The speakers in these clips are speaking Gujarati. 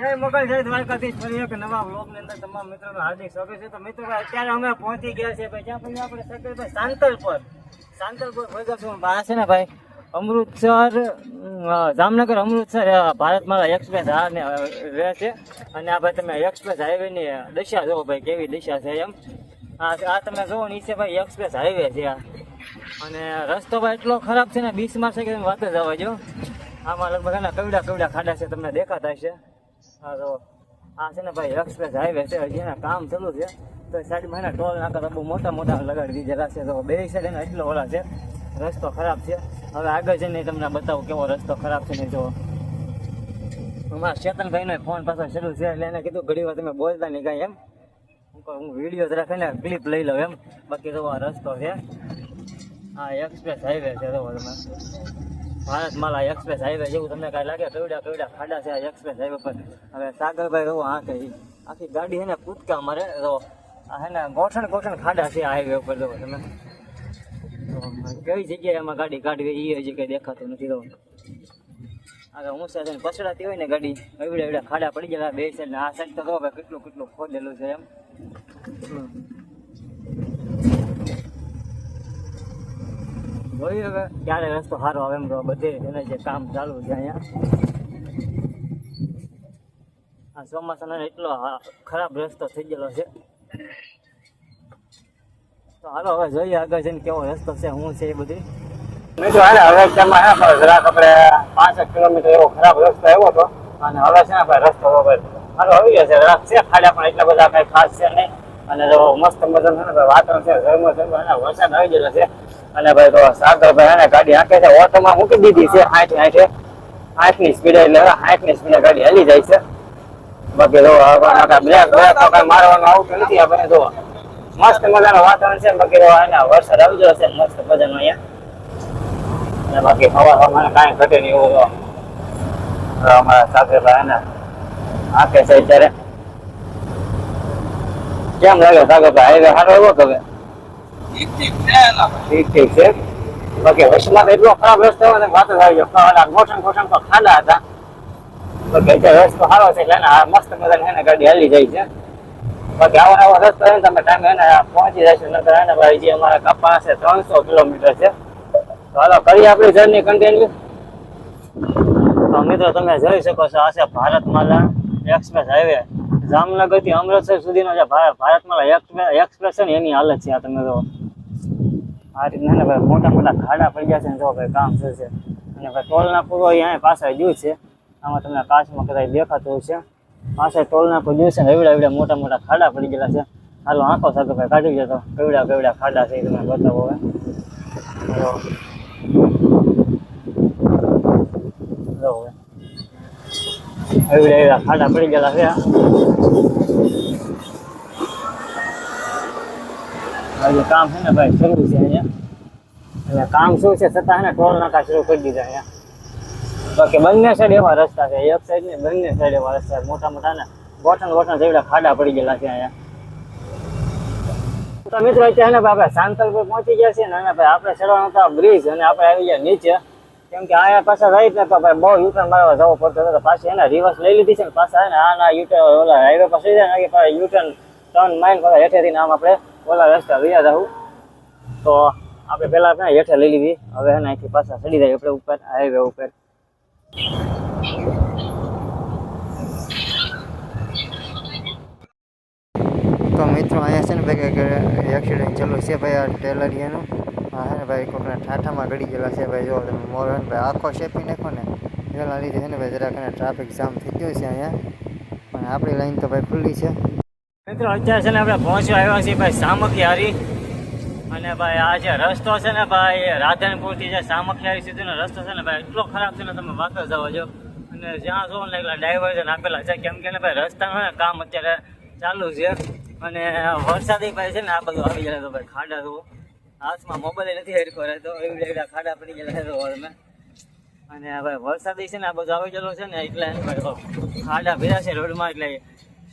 જય મોગલ જય દ્વારકાધીશ એક નવા બ્લોગની અંદર તમામ મિત્રો હાર્દિક સ્વાગત છે. તો મિત્રો, અત્યારે અમે પહોંચી ગયા છે ભાઈ, જ્યાં આપણે સકલભાઈ સાંતલપર. સાંતલપર ભેગા છું છે ને ભાઈ, અમૃતસર જામનગર અમૃતસર ભારત મારા એક્સપ્રેસ આ ને રહે છે. અને આ ભાઈ તમે એક્સપ્રેસ હાઈવેની દિશા જુઓ ભાઈ, કેવી દિશા છે એમ. આ આ તમે જુઓ, નીચે ભાઈ એક્સપ્રેસ હાઈવે છે આ. અને રસ્તો ભાઈ એટલો ખરાબ છે ને બીસમાં છે કે તમે વાત જ આવવા જો. આમાં લગભગ એના કવડા કવડા ખાડા છે, તમને દેખાતા હશે. હા, તો આ છે ને ભાઈ એક્સપ્રેસ હાઈવે છે, હજી એના કામ ચાલુ છે. તો સાઈડમાં એના ટોલ નાકા બહુ મોટા મોટા લગાડી દીધેલા છે. તો બે સાઈડ એના એટલો ઓલા છે, રસ્તો ખરાબ છે. હવે આગળ જઈને તમને બતાવું કેવો રસ્તો ખરાબ છે ને જો. અમારા ચેતનભાઈનો ફોન પાછો શરૂ છે, એટલે એને કીધું ઘડી વાર તમે બોલતા નહીં કાંઈ એમ. હું વીડિયો જરાક ને ક્લિપ લઈ લઉં એમ. બાકી તો આ રસ્તો છે. હા એક્સપ્રેસ હાઈવે છે, તો તમે ભારતમાલા એક્સપ્રેસ હાઈવે જેવું તમને કાંઈ લાગે કવડા કવડા ખાડા છે એક્સપ્રેસ હાઈવે પર. હવે સાગરભાઈ રહો હા કે આખી ગાડી છે ને કૂદકા મારે તો હે ને ગોઠણ ગોઠણ ખાડા છે હાઈવે ઉપર જો તમે. કઈ જગ્યાએ એમાં ગાડી કાઢવી એ હજી કઈ દેખાતું નથી રહો આગળ હું થઈને પછડાતી હોય ને ગાડી, એવડા એવડા ખાડા પડી ગયેલા બે સાઈડ આ સાઈડ તો કહો કેટલું કેટલું ખોદેલું છે એમ. જોયું હવે. ક્યારે રસ્તો સારો આવે એમ તો બધે એને જે કામ ચાલુ છે અહીંયા. આ ચોમાસાનો એટલો ખરાબ રસ્તો થઈ ગયેલો છે. તો હાલો હવે જોઈએ આગળ જઈને કેવો રસ્તો છે, શું છે એ બધી. મિત્રો હાલે, હવે તેમાં હે પણ જરાક આપણે પાંસઠ કિલોમીટર એવો ખરાબ રસ્તો આવ્યો હતો. અને હવે છે ને રસ્તો વગર હાલો, આવી ગયો છે. જરાક છે ખાડા પણ એટલા બધા કઈ ખાસ છે નહીં. અને જો મસ્ત મજાનું છે ને, વાતાવરણ છે વરસાદ આવી ગયેલો છે. અને ભાઈ તો સાગરભાઈ એને ગાડી હાંકે છે, ઓટોમાં મૂકી દીધી છે આઠ આઠે ની સ્પીડે એટલે આઠની સ્પીડે ગાડી હાલી જાય છે. બાકી જો બ્રેક બ્રેક તો કઈ મારવાનું આવતું નથી આપણે જો મસ્ત મજાનું વાતાવરણ છે બાકી એના વરસાદ આવી ગયો છે મસ્ત મજાનો અહીંયા. અને બાકી હવા હવામાન કાંઈ ઘટે નહીં એવું અમારા સાગરભાઈ ને હાંકે છે અત્યારે. કેમ લાગે સાગરભાઈ હાઈવે સારો એવો કે ઠીક ઠીક તો એટલો ખરાબ રસ્તો હતો ને, વાત જ આવી ગયો તો હતા. બાકી અત્યારે રસ્તો સારો છે, એટલે એને આ મસ્ત મજાની છે ને, ગાડી હાલી જાય છે. બાકી આવો નવો રસ્તો છે ને, તમે ટાઈમે એને પહોંચી જશો, નકર એને ભાઈ જે અમારા કપા ત્રણસો કિલોમીટર છે. તો હાલો, કરીએ આપણી જર્ની કન્ટિન્યુ તો મિત્રો, તમે જોઈ શકો છો, આ છે ભારતમાલા એક્સપ્રેસ હાઈવે જામનગરથી અમૃતસર સુધીનો જે ભાર- ભારતમાલા એક્સપ્રેસ છે ને, એની હાલત છે આ તમે જો આ રીતના ને ભાઈ મોટા મોટા ખાડા પડી ગયા છે ને જો ભાઈ કામ થશે અને ભાઈ ટોલના પૂરો અહીંયા પાસે જ્યુ છે. આમાં તમને કાચમાં કદાચ દેખાતું છે પાછળ ટોલના પૂર જ્યુ છે ને એવડા એવડા મોટા મોટા ખાડા પડી ગયેલા છે. હાલો આંખો સાથે ભાઈ કાઢી જતો કેવડા કેવડા ખાડા છે એ તમે બતાવો હવે. એવડા એવડા ખાડા પડી ગયેલા છે. હજી કામ છે ને ભાઈ, શરૂ છે અહીંયા. એટલે કામ શું છે છતાં ને ટોલ નાકા શરૂ કરી દીધા અહીંયા. બાકી બંને સાઈડ એવા રસ્તા છે. એક સાઈડ ને બંને સાઈડ એવા રસ્તા મોટા મોટા ને ગોઠણ ગોઠણ જેવડા ખાડા પડી ગયેલા છે અહીંયા. તો મિત્રો, અત્યારે ને આપણે સાંતલપુર પહોંચી ગયા છીએ ને, અને ભાઈ આપણે ચડવાનું હતો બ્રિજ અને આપણે આવી ગયા નીચે. કેમ કે અહીંયા પાછા રહી ને તો ભાઈ બહુ યુટર્ન મારવા જવો પડતો હતો. પાછી એને રિવર્સ લઈ લીધી છે ને, પાછા ને આના યુટર્ન ઓલા હાઈવે પાસે જાય ને યુટર્ન ટર્ન માઇન પાછા હેઠેથી આમ આપણે ઓલા રસ્તા વયા જવું તો આપણે પહેલા આપણે હેઠે લઈ લીધી. હવે એને અહીંથી પાછા ચડી જાય આપણે ઉપર હાઈવે ઉપર. તો મિત્રો, અહીંયા છે ને ભાઈ કંઈક એક્સિડન્ટ ચાલુ છે ભાઈ, આ ટેલરિયાનું. હા, હે ને ભાઈ, કોકના ઠાઠામાં ગળી ગયેલા છે ભાઈ, જો તમે મોરન ભાઈ, આખો શેપી નાખો ને. એના લીધે છે ને ભાઈ જરાક એને ટ્રાફિક જામ થઈ ગયો છે અહીંયા. પણ આપણી લાઈન તો ભાઈ ખુલ્લી છે. મિત્રો, અત્યારે છે ને આપણે પહોંચવા આવ્યા છીએ ભાઈ સામખિયારી. અને ભાઈ આ જે રસ્તો છે ને ભાઈ રાધનપુરથી જે સામખિયારી સુધીનો રસ્તો છે ને ભાઈ, એટલો ખરાબ છે ને તમે વાત જ જવા જો. અને જ્યાં જો ને ડાયવર્ઝન આપેલા છે, કેમ કે ભાઈ, રસ્તાનું કામ અત્યારે ચાલુ છે. અને વરસાદી ભાઈ છે ને આ બધું આવી જાય તો ભાઈ ખાડા તો હાથમાં મોબાઈલ નથી હેરખો રહેતો. એવી રીતે ખાડા પડી ગયેલા છે રોડ મેં અને હવે વરસાદી છે ને આ બધું આવી ગયેલો છે ને એટલે ભાઈ ખાડા ભર્યા છે રોડમાં એટલે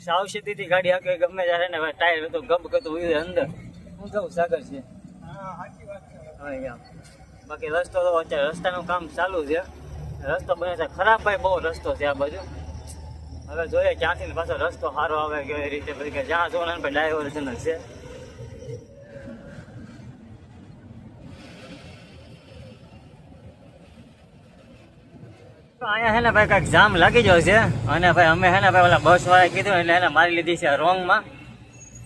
સાવચેતીથી ગાડી આખી ગમે ત્યારે ને ટાયર બધું ગબ કરતું હોય અંદર. હું કહું, સાગર છે. બાકી રસ્તો તો અત્યારે રસ્તાનું કામ ચાલુ છે. રસ્તો બને છે. ખરાબ ભાઈ બહુ રસ્તો છે આ બાજુ. હવે જોઈએ ક્યાંથી પાછો રસ્તો સારો આવે, કેવી રીતે જ્યાં જોવાના ડાયવર્ઝન છે તો અહીંયા છે ને ભાઈ કાંઈક જામ લાગી ગયો છે. અને ભાઈ અમે છે ને ભાઈ ઓલા બસ વાળા કીધું એટલે એને મારી લીધી છે રોંગમાં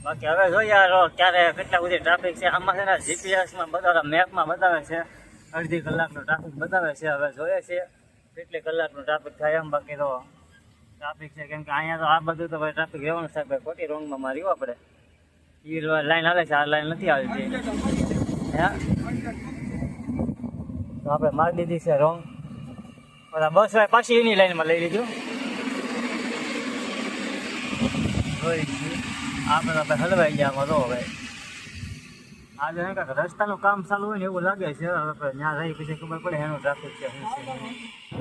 બાકી હવે જોઈએ આ રો- ક્યારે કેટલા બધી ટ્રાફિક છે. આમાં છે ને જીપીએસમાં બતાવે મેપમાં બતાવે છે. અડધી કલાકનો ટ્રાફિક બતાવે છે. હવે જોઈએ છે કેટલી કલાકનું ટ્રાફિક થાય એમ. બાકી તો ટ્રાફિક છે કેમ કે અહીંયા તો આ બધું તો ભાઈ ટ્રાફિક રહેવાનું છે. ભાઈ ખોટી રોંગમાં મારી આપણે. એ લાઈન આવે છે, આ લાઈન નથી આવતી હે? તો આપણે મારી દીધી છે રોંગ બધા બસ ભાઈ પાછી એની લાઈનમાં લઈ લીધું. આ બધા હલવાઈ ગયા આમાં તો ભાઈ આજે હે રસ્તાનું કામ ચાલુ હોય ને એવું લાગે છે હવે ત્યાં રહી પછી ખબર પડે એનું ટ્રાફિક છે છે.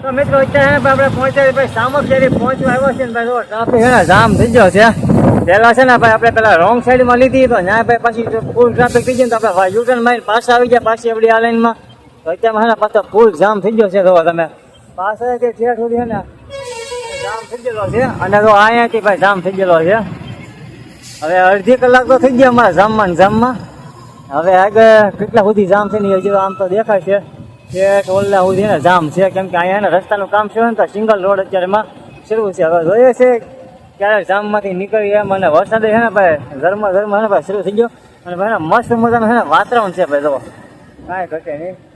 તો મિત્રો અત્યારે આપણે પહોંચ્યા ભાઈ સામખિયારી પહોંચવા આવ્યો છે ને ભાઈ ટ્રાફિક હે જામ થઈ ગયો છે પેલા છે ને ભાઈ આપણે પેલા રોંગ સાઈડમાં લીધી તો ત્યાં ભાઈ પછી ફૂલ ટ્રાફિક થઈ ગયું તો આપણે યુ ટર્ન મારીને પાછા આવી ગયા પાછી આપણી આ લાઈનમાં તો અત્યારે પાછો ફૂલ જામ થઈ ગયો છે તો તમે પાછળ કે ઠેર સુધી ને જામ થઈ છે. અને તો અહીંયાથી ભાઈ જામ થઈ ગયેલો છે. હવે અડધી કલાક તો થઈ ગયા અમારા જામમાં જામમાં. હવે આગળ કેટલા સુધી જામ છે ને હજી આમ તો દેખાય છે. કે ઓલા સુધી ને જામ છે. કેમ કે અહીંયા રસ્તાનું કામ છે ને તો સિંગલ રોડ અત્યારેમાં શરૂ છે. હવે જોઈએ છે ક્યારે જામમાંથી નીકળી એમ. અને વરસાદ છે ને ભાઈ ગરમા છે ને ભાઈ શરૂ થઈ ગયો. અને ભાઈ મસ્ત મજાનું છે ને વાતાવરણ છે ભાઈ જો કાંઈ ઘટે નહીં. તો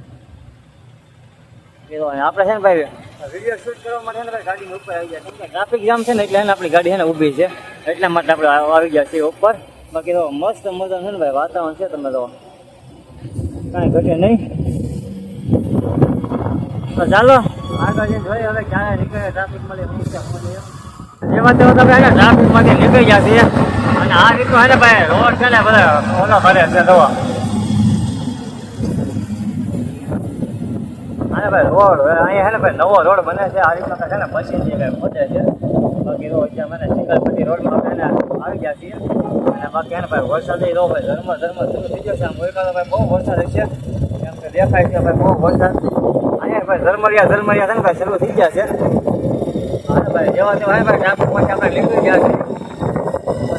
આપણે છે ને ભાઈ વીડિયો શૂટ કરવા માટે ભાઈ ગાડીની ઉપર આવી ગયા કેમ ટ્રાફિક જામ છે ને એટલે આપણી ગાડી છે ને ઊભી છે. એટલા માટે આપણે આવી ગયા છીએ ઉપર. બાકી તો મસ્ત મજા છે ને ભાઈ વાતાવરણ છે તમે તો. કાંઈ ઘટે નહીં. તો ચાલો. આગળ જઈને જોઈએ હવે ક્યારે નીકળે ટ્રાફિકમાંથી જેવા છે નહીં. તમે એને ટ્રાફિક નીકળી ગયા છીએ. અને આ રીતનું છે ને ભાઈ રોડ છે ને બધા ઓલો કરે છે જોવા. ભાઈ, રોડ અહીંયા છે ને ભાઈ, નવો રોડ બને છે. રીતનો છે ને પછી જે કાંઈ પહોંચે છે. બાકી તો અત્યારે મને સિંગલ પટ્ટી રોડમાં છે ને આવી ગયા છીએ. અને બાકી એને ભાઈ વરસાદ રહો ભાઈ ધર્મ ધર્મ શરૂ થઈ ગયો છે. આમ ગઈકાલે ભાઈ બહુ વરસાદ છે કેમ કે દેખાય છે ભાઈ બહુ વરસાદ. અહીંયા ભાઈ ધર્મરિયા ધર્મરિયા છે ને ભાઈ શરૂ થઈ ગયા છે. હા ભાઈ, જેવા તેવા ભાઈ ટ્રાફિકમાંથી આપણે નીકળી ગયા છે.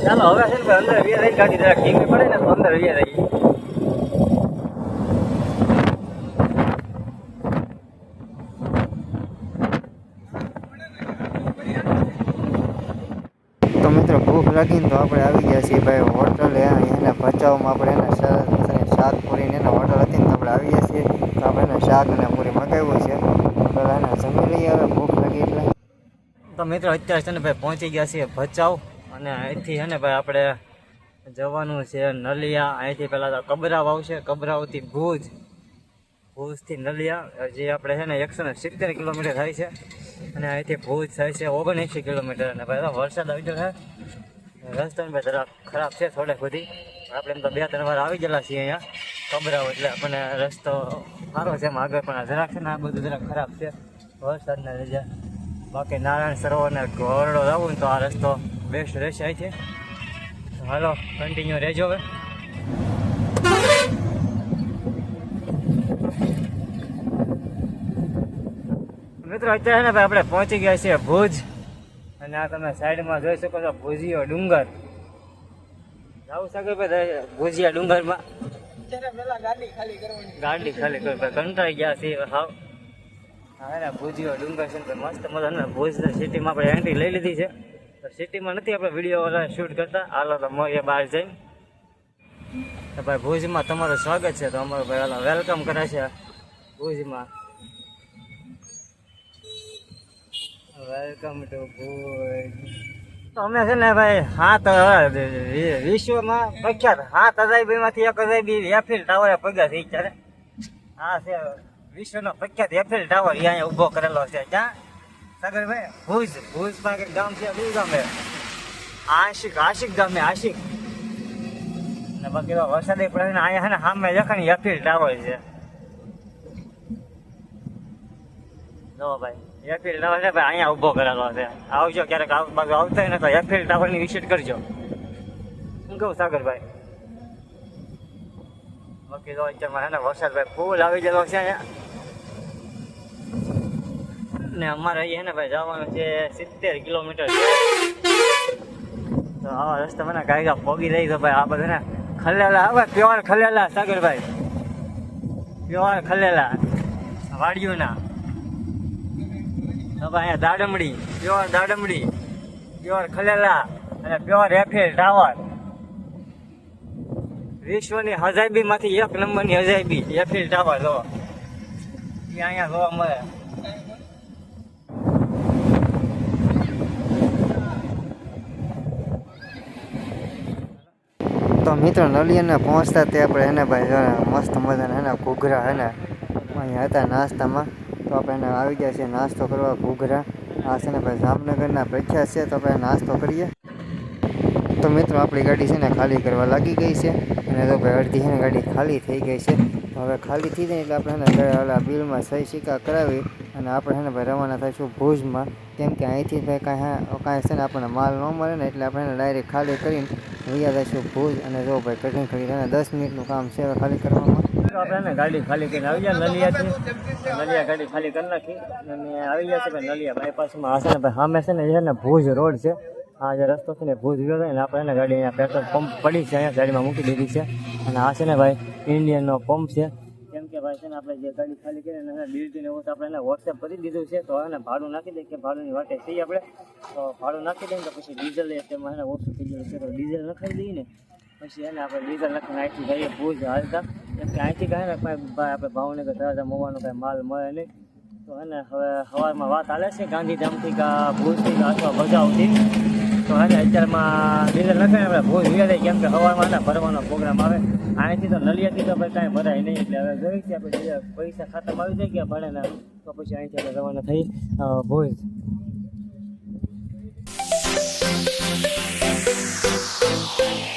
ચાલો, હવે છે ને ભાઈ અંદર વીએ રહી ગાડી જરાક ઠીક પડે ને અંદર વીએ રહી તો મિત્રો તો આપણે આવી ગયા છીએ ભાઈ હોટલે. એને ભચાઉમાં આપણે એને શાક પૂરીને એના હોટલ હતી ને આપણે આવી ગયા છીએ. તો આપણે એને શાક અને પૂરી મગાવ્યું છે. પેલા પહેલાં એને જમી લઈએ, હવે ભૂખ લાગી એટલે. તો મિત્રો, અત્યારે છે ને ભાઈ પહોંચી ગયા છીએ ભચાઉ. અને અહીંથી છે ને ભાઈ આપણે જવાનું છે નલિયા. અહીંથી પહેલાં તો કબરાવ આવશે. કબરાવથી ભુજ. ભુજથી નલિયા. જે આપણે છે ને એકસો ને સિત્તેર કિલોમીટર થાય છે. અને અહીંથી ભુજ થાય છે ઓગણએંસી કિલોમીટર. અને ભાઈ વરસાદ આવી ગયો છે. રસ્તો ને ભાઈ જરાક ખરાબ છે થોડેક બધી. આપણે એમ તો બે ત્રણ વાર આવી ગયેલા છીએ અહીંયા. કબરાવ એટલે આપણને રસ્તો સારો છે એમ આગળ પણ જરાક છે ને આ બધું જરાક ખરાબ છે. વરસાદના લીધે. બાકી નારાયણ સરોવરને ઘોરડો જવું ને તો આ રસ્તો બેસ્ટ રહેશે અહીંથી. હાલો કન્ટિન્યુ રહેજો હવે. મિત્રો, અત્યારે આપણે પહોંચી ગયા છીએ ભુજ. અને આ તમે સાઈડમાં જોઈ શકો છો ભુજીયો ડુંગર. જાવું શકે ભાઈ ભુજીયા ડુંગરમાં. ગાડી ખાલી કરી ભાઈ કંટાળી ગયા છે હાવ. હા ભુજીયો ડુંગર છે મસ્ત મજાનો ભુજ સિટીમાં આપણે એન્ટ્રી લઈ લીધી છે. સિટીમાં નથી આપણે વીડિયો શૂટ કરતા. હાલો તો મોએ બહાર જઈ. તો ભાઈ ભુજમાં તમારું સ્વાગત છે. તો અમારું ભાઈ હાલો વેલકમ કરે છે ભુજમાં. વેલકમ ટુ અમે છે ને ભાઈ હાથ વિશ્વમાં પ્રખ્યાત. હાથ અજાયબી માંથી એક અજાયબી એફિલ ટાવરે પગ્યા છે અત્યારે આ છે વિશ્વનો પ્રખ્યાત એફિલ ટાવર અહીંયા ઊભો કરેલો છે. ક્યાં સાગરભાઈ, ભુજ ભુજમાં કંઈક ગામ છે કયું ગામ આશિક આશિક ગામે આશિક. ને બાકી તો વરસાદી પડે ને અહીંયા છે ને સામે જખણી એફિલ ટાવર છે. જો ભાઈ. એફિલ ટાવર છે, ભાઈ, અહીંયા ઊભો કરેલો છે. આવજો ક્યારેક બાજુ આવતા હોય ને તો એફિલ ટાવરની વિઝિટ કરજો. શું કહું, સાગરભાઈ? બાકી તો અત્યારમાં છે ને વરસાદભાઈ ફૂલ આવી ગયેલો છે અહીંયા. ને અમારે અહીંયા ને ભાઈ જવાનું છે સિત્તેર કિલોમીટર. તો આવા રસ્તા મને ગાયગા પોગી રહી તો ભાઈ, આ બધા ને. ખલેલા આવે પ્યોર ખલેલા, સાગરભાઈ. પ્યોર ખલેલા. વાડીઓના. હવે અહીંયા દાડમડી, પ્યોર દાડમડી, પ્યોર ખલેલા અને પ્યોર એફેલ ટાવર. વિશ્વની હજાયબી માંથી એક નંબરની હજાયબી, એફિલ ટાવર જો એ અહીંયા જોવા મળે તો મિત્રો, નલિયાને પહોંચતા તે આપણે એને ભાઈ મસ્ત મજાના એના ઘૂઘરા હે અહીંયા હતા નાસ્તામાં. તો આપણે આવી ગયા છે નાસ્તો કરવા ઘૂઘરા. આ છે ને ભાઈ જામનગરના પ્રખ્યાત છે, તો આપણે નાસ્તો કરીએ. તો મિત્રો, આપણી ગાડી છે ને ખાલી કરવા લાગી ગઈ છે અને તો ભાઈ અડધી છે ગાડી ખાલી થઈ ગઈ છે. હવે ખાલી થઈ જાય એટલે આપણે છે બિલમાં સહી સિક્કા કરાવી અને આપણે છે ને ભાઈ રવાના થઈશું ભુજમાં. કેમ કે અહીંથી ભાઈ કાંઈ કાંઈ છે ને આપણને માલ ન મળે ને એટલે આપણે ડાયરેક્ટ ખાલી કરીને વૈયા જઈશું ભુજ. અને જો ભાઈ કઠિન ખડી દસ મિનિટનું કામ છે ખાલી કરવામાં. આપણે ને ગાડી ખાલી કરીને આવી ગયા નલિયાથી નલિયા ગાડી ખાલી કરી નાખી અને આવી ગયા છે ભાઈ નલિયા બાયપાસમાં આ છે ને ભાઈ, સામે છે ને એ ને ભુજ રોડ છે. આ જે રસ્તો છે ને ભુજ ગયો ને આપણે એને ગાડી અહીંયા પેટ્રોલ પંપ પડી છે, અહીંયા ગાડીમાં મૂકી દીધી છે. અને આ છે ને ભાઈ ઇન્ડિયનનો પંપ છે. કેમ કે ભાઈ છે ને આપણે જે ગાડી ખાલી કરીને એને બિલથી ને એવું તો આપણે એને વોટ્સએપ કરી દીધું છે. તો એને ભાડું નાખી દઈએ કે ભાડુંની વાટે છીએ આપણે. તો ભાડું નાખી દઈએ ને તો પછી ડીઝલ એ તેમાં એને ઓછું થઈ ગયું છે. તો ડીઝલ નખાઈ દઈએ ને, પછી એને આપણે ડીઝલ નાખીને અહીંથી જઈએ ભુજ હાલતા. કેમ કે અહીંથી કહે ને આપણે ભાવનગર ધરાજા મોવાનો કાંઈ માલ મળે નહીં. તો હે ને હવે સવારમાં વાત હાલે છે ગાંધીધામથી કા ભૂજથી અથવા ભજાવથી તો હે ને અત્યારમાં ડીલર લખાય આપણે ભૂજ વિયા કેમ કે સવારમાં ને ભરવાનો પ્રોગ્રામ આવે. અહીંથી તો નલિયાથી તો ભાઈ કાંઈ ભરાય નહીં. એટલે હવે ગઈ છીએ આપણે પૈસા ખાતામાં આવી જાય ગયા ભણે ને તો પછી અહીંથી આપણે રવાના થઈ ભૂજ. Thank you.